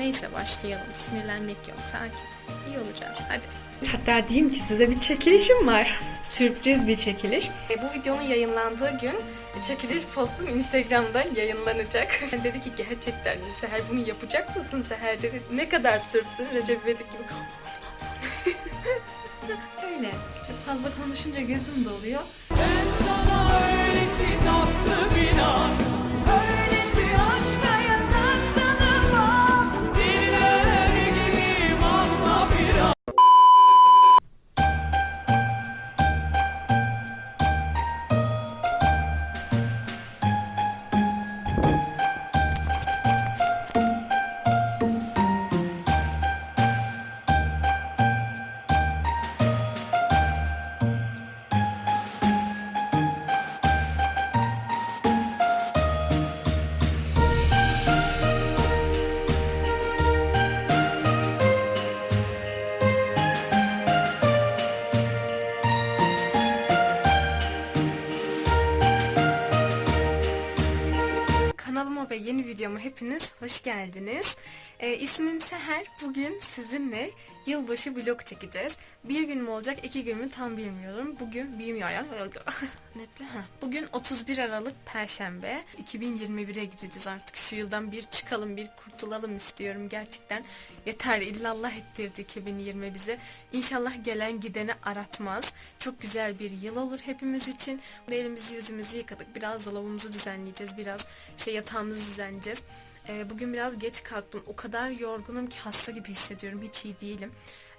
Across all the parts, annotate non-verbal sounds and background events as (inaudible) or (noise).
Neyse başlayalım. Sinirlenmek yok. Sakin. İyi olacağız. Hadi. Hatta diyeyim ki size bir çekilişim var. Sürpriz bir çekiliş. E, bu videonun yayınlandığı gün çekiliş postum Instagram'da yayınlanacak. (laughs) dedi ki gerçekten mi Seher bunu yapacak mısın Seher dedi. Ne kadar sürsün Recep İvedik gibi. (laughs) Öyle. Çok fazla konuşunca gözüm doluyor. Ben sana öylesi taptım inan videoma hepiniz hoş geldiniz. Ee, ismim Seher. Bugün sizinle yılbaşı vlog çekeceğiz. Bir gün mü olacak, iki gün mü tam bilmiyorum. Bugün bilmiyorum yani. (laughs) Netle ha. Bugün 31 Aralık Perşembe. 2021'e gireceğiz artık. Şu yıldan bir çıkalım, bir kurtulalım istiyorum gerçekten. Yeter illallah ettirdi 2020 bize. İnşallah gelen gideni aratmaz. Çok güzel bir yıl olur hepimiz için. Elimizi yüzümüzü yıkadık. Biraz dolabımızı düzenleyeceğiz. Biraz işte yatağımızı düzenleyeceğiz. Ee, bugün biraz geç kalktım. O kadar yorgunum ki hasta gibi hissediyorum. Hiç iyi değilim.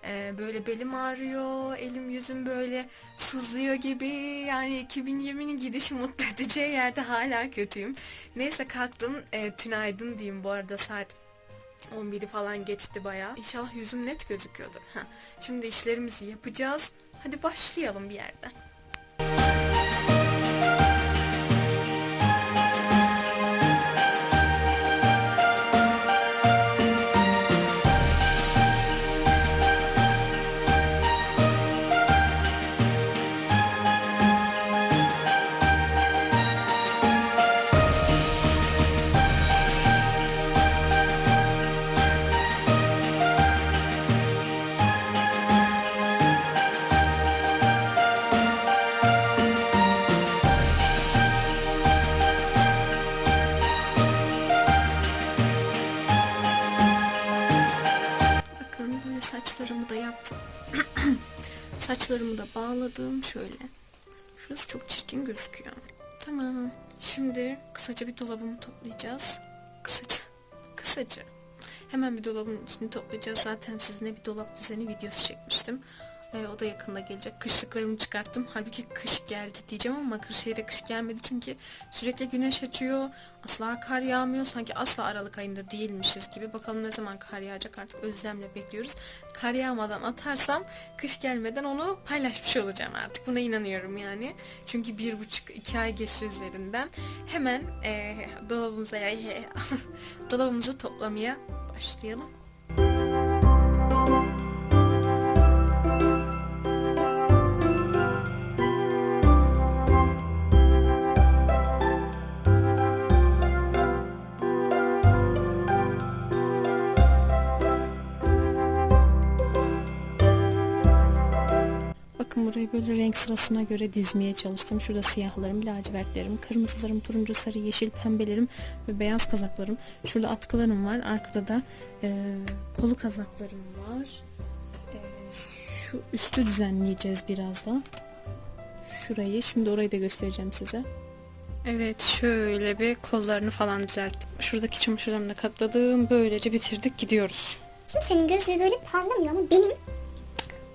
Ee, böyle belim ağrıyor. Elim yüzüm böyle sızlıyor gibi. Yani 2020'nin gidişi mutlu edeceği yerde hala kötüyüm. Neyse kalktım. Ee, tünaydın diyeyim bu arada saat 11'i falan geçti bayağı. İnşallah yüzüm net gözüküyordur. Ha. Şimdi işlerimizi yapacağız. Hadi başlayalım bir yerden. (clears throat) saçlarımı da bağladım şöyle. Şurası çok çirkin gözüküyor. Tamam. Şimdi kısaca bir dolabımı toplayacağız. Kısaca. (laughs) Kısaca. Hemen bir dolabın içini toplayacağız. Zaten sizinle bir dolap düzeni videosu çekmiştim. Ee, o da yakında gelecek. Kışlıklarımı çıkarttım. Halbuki kış geldi diyeceğim ama Kırşehir'e kış gelmedi çünkü sürekli güneş açıyor. Asla kar yağmıyor. Sanki asla Aralık ayında değilmişiz gibi. Bakalım ne zaman kar yağacak artık özlemle bekliyoruz. Kar yağmadan atarsam kış gelmeden onu paylaşmış olacağım artık. Buna inanıyorum yani. Çünkü bir buçuk iki ay geçti üzerinden. Hemen eee dolabımıza (laughs) dolabımızı toplamaya başlayalım. Böyle renk sırasına göre dizmeye çalıştım. Şurada siyahlarım, lacivertlerim, kırmızılarım, turuncu, sarı, yeşil, pembelerim ve beyaz kazaklarım. Şurada atkılarım var. Arkada da e, polu kazaklarım var. E, şu üstü düzenleyeceğiz birazdan. Şurayı. Şimdi orayı da göstereceğim size. Evet şöyle bir kollarını falan düzelttim. Şuradaki çamaşırlarımı da katladım. Böylece bitirdik gidiyoruz. Kimsenin gözü böyle parlamıyor ama benim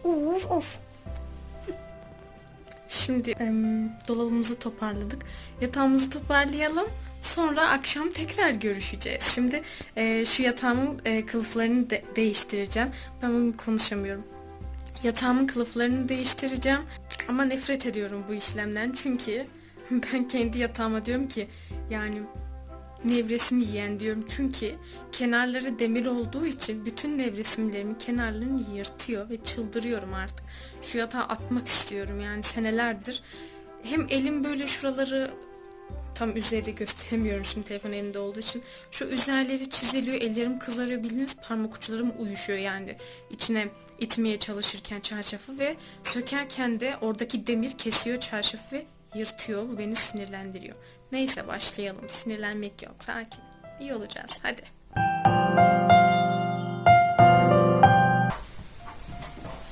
of of. Şimdi em, dolabımızı toparladık. Yatağımızı toparlayalım. Sonra akşam tekrar görüşeceğiz. Şimdi e, şu yatağımın e, kılıflarını de- değiştireceğim. Ben bugün konuşamıyorum. Yatağımın kılıflarını değiştireceğim. Ama nefret ediyorum bu işlemden. Çünkü (laughs) ben kendi yatağıma diyorum ki yani nevresimi yiyen diyorum. Çünkü kenarları demir olduğu için bütün nevresimlerimin kenarlarını yırtıyor ve çıldırıyorum artık. Şu yatağı atmak istiyorum yani senelerdir. Hem elim böyle şuraları tam üzeri gösteremiyorum şimdi telefon elimde olduğu için. Şu üzerleri çiziliyor, ellerim kızarıyor. Bildiğiniz parmak uçlarım uyuşuyor yani. içine itmeye çalışırken çarşafı ve sökerken de oradaki demir kesiyor çarşafı ve yırtıyor. Bu beni sinirlendiriyor. Neyse başlayalım. Sinirlenmek yok. Sakin. İyi olacağız. Hadi.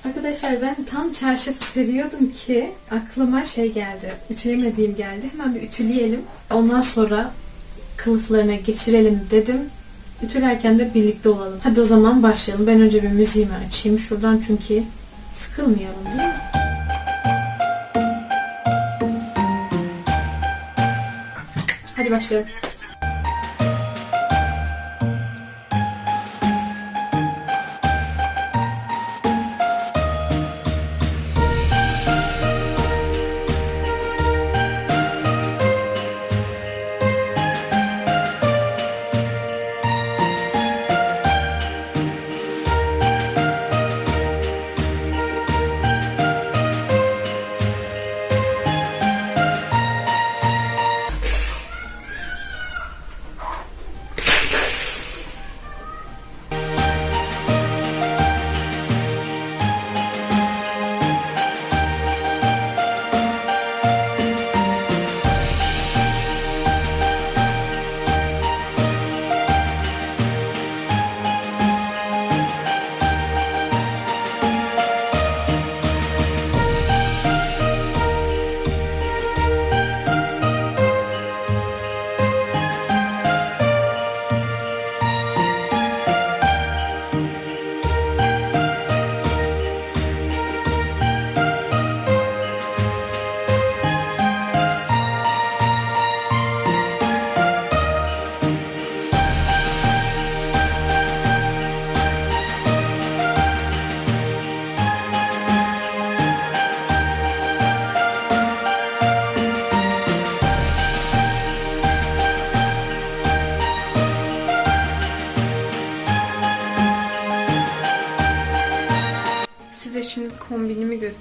Arkadaşlar ben tam çarşafı seriyordum ki aklıma şey geldi. Ütülemediğim geldi. Hemen bir ütüleyelim. Ondan sonra kılıflarına geçirelim dedim. Ütülerken de birlikte olalım. Hadi o zaman başlayalım. Ben önce bir müziğimi açayım şuradan çünkü sıkılmayalım değil mi? Hadi başlayalım.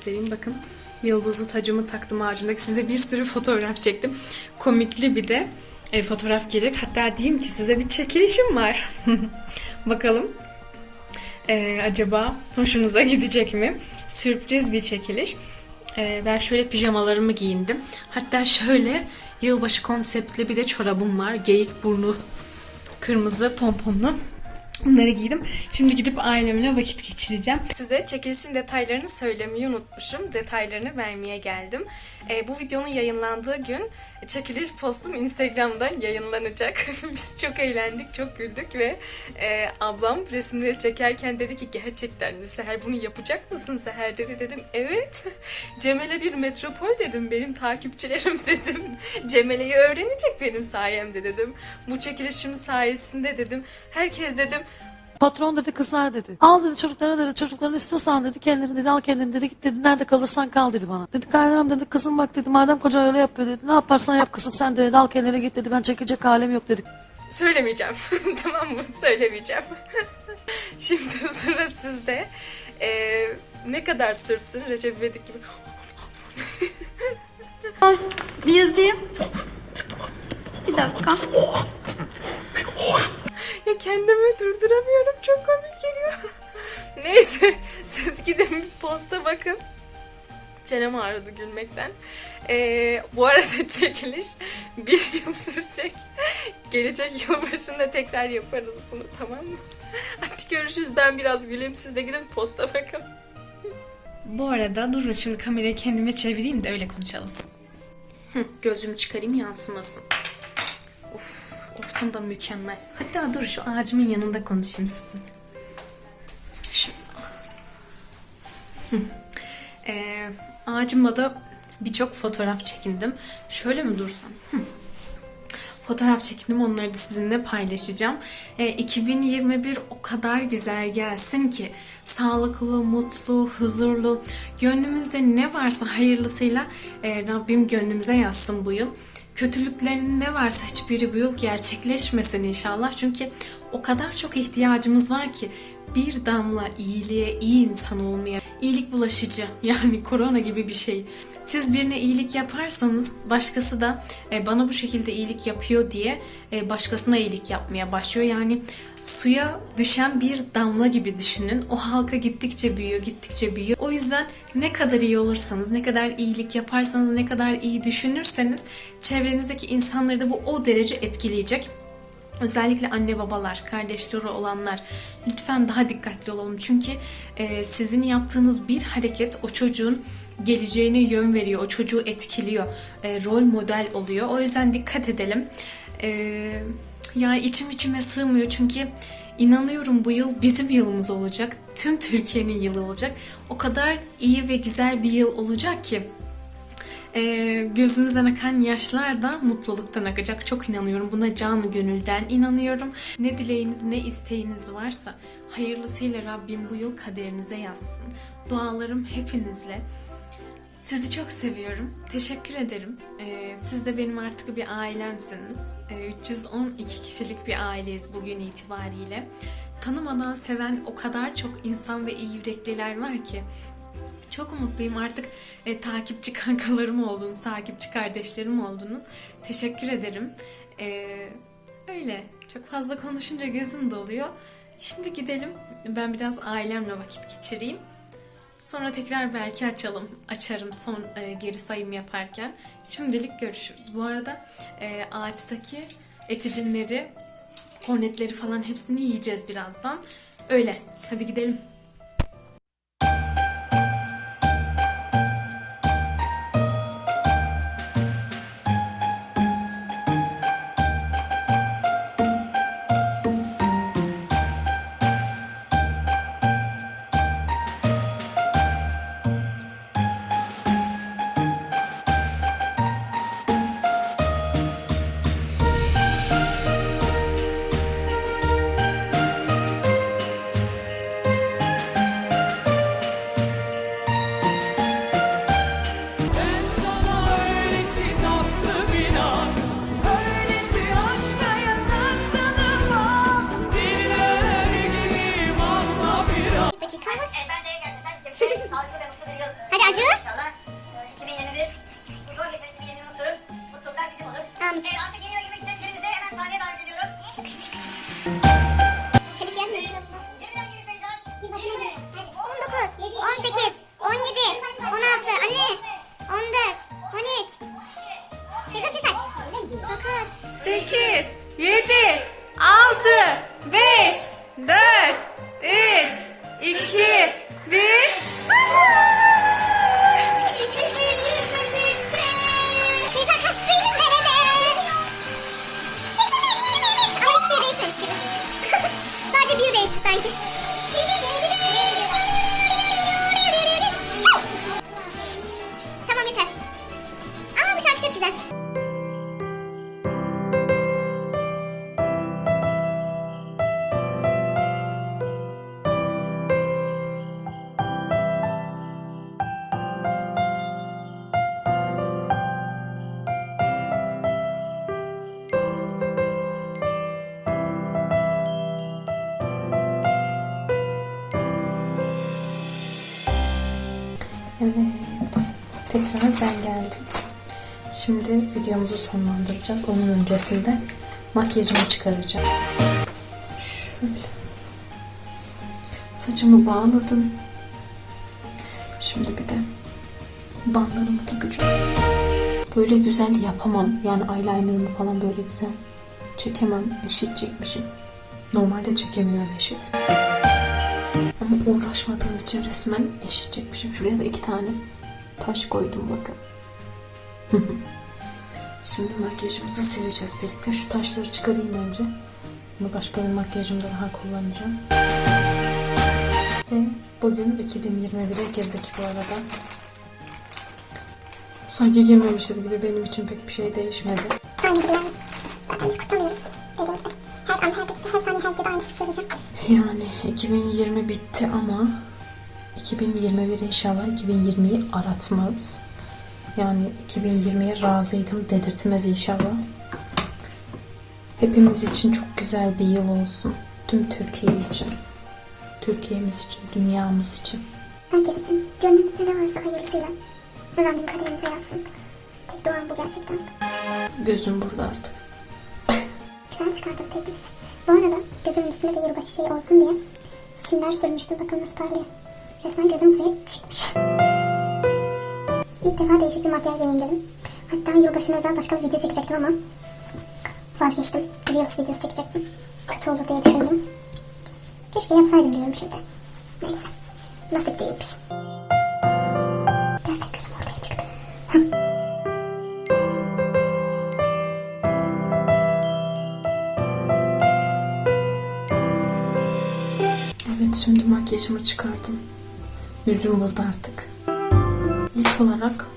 Göstereyim. Bakın yıldızlı tacımı taktım ağacımdaki. Size bir sürü fotoğraf çektim. Komikli bir de e, fotoğraf gelecek. Hatta diyeyim ki size bir çekilişim var. (laughs) Bakalım e, acaba hoşunuza gidecek mi? Sürpriz bir çekiliş. E, ben şöyle pijamalarımı giyindim. Hatta şöyle yılbaşı konseptli bir de çorabım var. Geyik burnu kırmızı pomponlu. Bunları giydim. Şimdi gidip ailemle vakit geçireceğim. Size çekilişin detaylarını söylemeyi unutmuşum. Detaylarını vermeye geldim. Ee, bu videonun yayınlandığı gün çekiliş postum Instagram'dan yayınlanacak. (laughs) Biz çok eğlendik, çok güldük ve e, ablam resimleri çekerken dedi ki gerçekten mi Seher bunu yapacak mısın Seher dedi. Dedim evet. (laughs) Cemele bir metropol dedim. Benim takipçilerim (laughs) dedim. Cemele'yi öğrenecek benim sayemde dedim. Bu çekilişim sayesinde dedim. Herkes dedim Patron dedi kızlar dedi. Al dedi çocuklara dedi çocuklarını istiyorsan dedi kendini dedi al kendini dedi git dedi nerede kalırsan kal dedi bana. Dedi kaynanam dedi kızım bak dedi madem koca öyle yapıyor dedi ne yaparsan yap kızım sen dedi al kendine git dedi ben çekecek halim yok dedi. Söylemeyeceğim. (laughs) tamam mı? Söylemeyeceğim. (laughs) Şimdi sıra sizde. Ee, ne kadar sürsün Recep İvedik gibi. (laughs) Yazayım. Bir dakika. Ya kendimi durduramıyorum. Çok komik geliyor. (laughs) Neyse. Siz gidin bir posta bakın. Çenem ağrıdı gülmekten. Ee, bu arada (laughs) çekiliş bir yıl sürecek. Gelecek yıl başında tekrar yaparız bunu tamam mı? (laughs) Hadi görüşürüz. Ben biraz güleyim. Siz de gidin posta bakın. Bu arada durun şimdi kamerayı kendime çevireyim de öyle konuşalım. Hı, gözümü çıkarayım yansımasın. Of, ortam da mükemmel. Hatta dur şu ağacımın yanında konuşayım sizinle. Hı. Ee, ağacımla da birçok fotoğraf çekindim. Şöyle mi dursam? Fotoğraf çekindim onları da sizinle paylaşacağım. Ee, 2021 o kadar güzel gelsin ki sağlıklı, mutlu, huzurlu, gönlümüzde ne varsa hayırlısıyla e, Rabbim gönlümüze yazsın bu yıl. Kötülüklerin ne varsa hiçbiri bu yıl gerçekleşmesin inşallah. Çünkü o kadar çok ihtiyacımız var ki bir damla iyiliğe, iyi insan olmaya, iyilik bulaşıcı. (laughs) Yani korona gibi bir şey. Siz birine iyilik yaparsanız başkası da e, bana bu şekilde iyilik yapıyor diye e, başkasına iyilik yapmaya başlıyor. Yani suya düşen bir damla gibi düşünün. O halka gittikçe büyüyor, gittikçe büyüyor. O yüzden ne kadar iyi olursanız, ne kadar iyilik yaparsanız, ne kadar iyi düşünürseniz çevrenizdeki insanları da bu o derece etkileyecek. Özellikle anne babalar, kardeşleri olanlar lütfen daha dikkatli olalım. Çünkü e, sizin yaptığınız bir hareket o çocuğun geleceğine yön veriyor, o çocuğu etkiliyor, e, rol model oluyor. O yüzden dikkat edelim. E, yani içim içime sığmıyor çünkü inanıyorum bu yıl bizim yılımız olacak. Tüm Türkiye'nin yılı olacak. O kadar iyi ve güzel bir yıl olacak ki ee, gözümüzden akan yaşlar da mutluluktan akacak. Çok inanıyorum. Buna canı gönülden inanıyorum. Ne dileğiniz ne isteğiniz varsa hayırlısıyla Rabbim bu yıl kaderinize yazsın. Dualarım hepinizle. Sizi çok seviyorum. Teşekkür ederim. Ee, siz de benim artık bir ailemsiniz. Ee, 312 kişilik bir aileyiz bugün itibariyle. Tanımadan seven o kadar çok insan ve iyi yürekliler var ki. Çok mutluyum artık e, takipçi (laughs) kankalarım oldunuz, takipçi kardeşlerim oldunuz. Teşekkür ederim. E, öyle çok fazla konuşunca gözüm doluyor. Şimdi gidelim ben biraz ailemle vakit geçireyim. Sonra tekrar belki açalım, açarım son e, geri sayım yaparken. Şimdilik görüşürüz. Bu arada e, ağaçtaki eticinleri, kornetleri falan hepsini yiyeceğiz birazdan. Öyle. Hadi gidelim. 8, 7, 6, Evet, tekrar ben geldim. Şimdi videomuzu sonlandıracağız. Onun öncesinde makyajımı çıkaracağım. Şöyle. Saçımı bağladım. Şimdi bir de bandlarımı takacağım. Böyle güzel yapamam. Yani eyelinerımı falan böyle güzel çekemem. Eşit çekmişim. Normalde çekemiyorum eşit. Uğraşmadığım için resmen eşit çekmişim. Şuraya da iki tane taş koydum bakın. (laughs) Şimdi makyajımızı sileceğiz birlikte. Şu taşları çıkarayım önce. Bunu başka bir makyajımda daha kullanacağım. Ve bugün 2021'e girdik bu arada. Sanki girmemişiz gibi benim için pek bir şey değişmedi. Biz kutlamıyoruz. Gibi. Her an, her dakika, her saniye, her videoda aynısını söyleyeceğim. Yani 2020 bitti ama 2021 inşallah 2020'yi aratmaz. Yani 2020'ye razıydım dedirtmez inşallah. Hepimiz için çok güzel bir yıl olsun. Tüm Türkiye için. Türkiye'miz için, dünyamız için. Herkes için gönlünüzde ne varsa hayırlısıyla. Rabbim kaderinize yazsın. Tek duam bu gerçekten. Gözüm burada artık. Güzel çıkardım tebriz. Bu arada gözümün üstüne de yılbaşı şey olsun diye simler sürmüştüm. Bakın nasıl parlıyor. Resmen gözüm buraya çıkmış. İlk defa değişik bir makyaj deneyim. Hatta yılbaşına özel başka bir video çekecektim ama vazgeçtim. Reels videosu çekecektim. Kötü olur diye düşündüm. Keşke yapsaydım diyorum şimdi. Neyse. Nasip değilmiş. Makyajımı çıkardım. Yüzüm burada artık. İlk olarak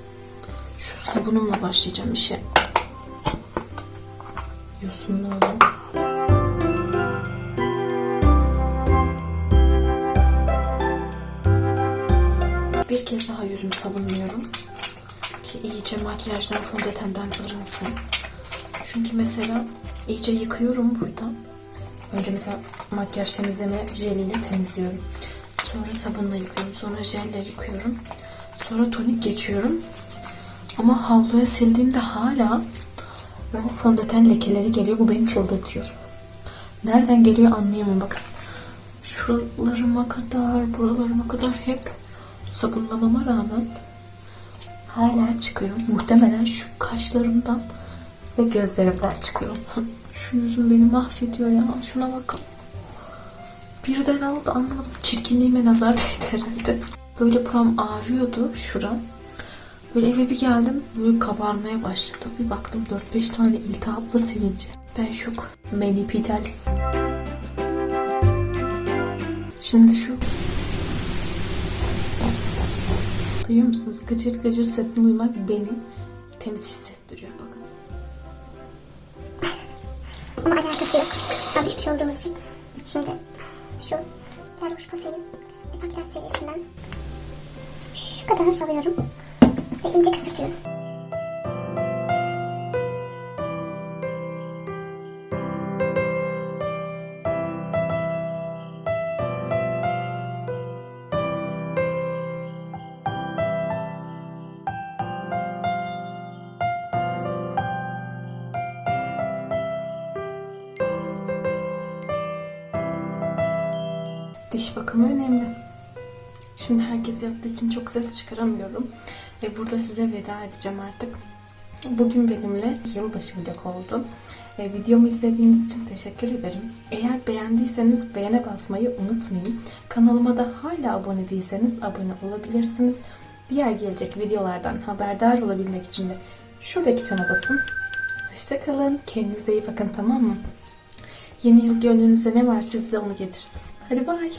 şu sabunumla başlayacağım işe. Yosunlu. Bir kez daha yüzümü sabunluyorum. Ki iyice makyajdan fondötenden arınsın. Çünkü mesela iyice yıkıyorum burada. Önce mesela makyaj temizleme jeliyle temizliyorum. Sonra sabunla yıkıyorum. Sonra jelle yıkıyorum. Sonra tonik geçiyorum. Ama havluya sildiğimde hala böyle fondöten lekeleri geliyor. Bu beni çıldırtıyor. Nereden geliyor anlayamıyorum. Bakın. Şuralarıma kadar, buralarıma kadar hep sabunlamama rağmen hala çıkıyor. Muhtemelen şu kaşlarımdan ve gözlerimden çıkıyor. (laughs) Şu yüzüm beni mahvediyor ya. Şuna bakın. Birden oldu anlamadım. Çirkinliğime nazar değdi herhalde. Böyle buram ağrıyordu şuram. Böyle eve bir geldim böyle kabarmaya başladı. Bir baktım 4-5 tane iltihaplı sivilce. Ben şok. Menipidal. Şimdi şu Duyuyor musunuz? Gıcır gıcır sesini duymak beni temiz hissettiriyor. Bakın. Ama alakası yok. Alışmış olduğumuz için. Şimdi şu La Roche-Posay'in Defakler serisinden şu kadar alıyorum ve iyice köpürtüyorum. Şimdi herkes yattığı için çok ses çıkaramıyorum. Ve burada size veda edeceğim artık. Bugün benimle yılbaşı vlog oldu. E, videomu izlediğiniz için teşekkür ederim. Eğer beğendiyseniz beğene basmayı unutmayın. Kanalıma da hala abone değilseniz abone olabilirsiniz. Diğer gelecek videolardan haberdar olabilmek için de şuradaki çana basın. Hoşçakalın. Kendinize iyi bakın tamam mı? Yeni yıl gönlünüzde ne var size onu getirsin. Hadi bay.